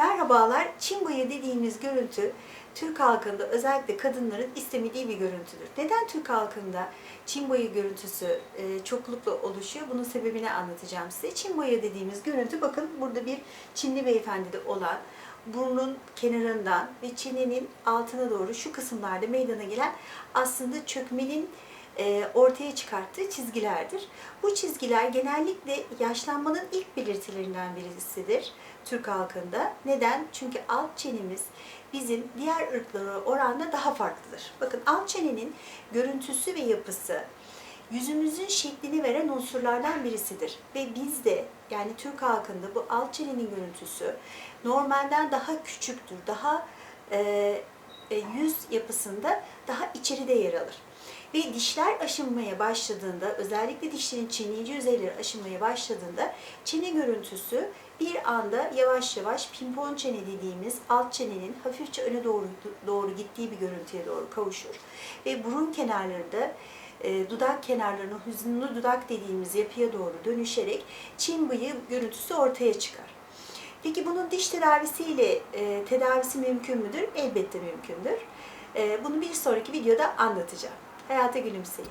Merhabalar. Çin boyu dediğimiz görüntü Türk halkında özellikle kadınların istemediği bir görüntüdür. Neden Türk halkında Çin boyu görüntüsü e, çoklukla oluşuyor? Bunun sebebini anlatacağım size. Çin dediğimiz görüntü bakın burada bir Çinli beyefendide olan burnun kenarından ve çenenin altına doğru şu kısımlarda meydana gelen aslında çökmenin ortaya çıkarttığı çizgilerdir. Bu çizgiler genellikle yaşlanmanın ilk belirtilerinden birisidir Türk halkında. Neden? Çünkü alt çenemiz bizim diğer ırklara oranla daha farklıdır. Bakın alt çenenin görüntüsü ve yapısı yüzümüzün şeklini veren unsurlardan birisidir. Ve bizde yani Türk halkında bu alt çenenin görüntüsü normalden daha küçüktür. Daha e, e, yüz yapısında daha içeride yer alır. Ve dişler aşınmaya başladığında, özellikle dişlerin çiğneyici yüzeyleri aşınmaya başladığında çene görüntüsü bir anda yavaş yavaş pimpon çene dediğimiz alt çenenin hafifçe öne doğru doğru gittiği bir görüntüye doğru kavuşur. Ve burun kenarlarında e, dudak kenarlarına hüzünlü dudak dediğimiz yapıya doğru dönüşerek çin bıyığı görüntüsü ortaya çıkar. Peki bunun diş tedavisiyle e, tedavisi mümkün müdür? Elbette mümkündür. E, bunu bir sonraki videoda anlatacağım. Hayata gülümseyin.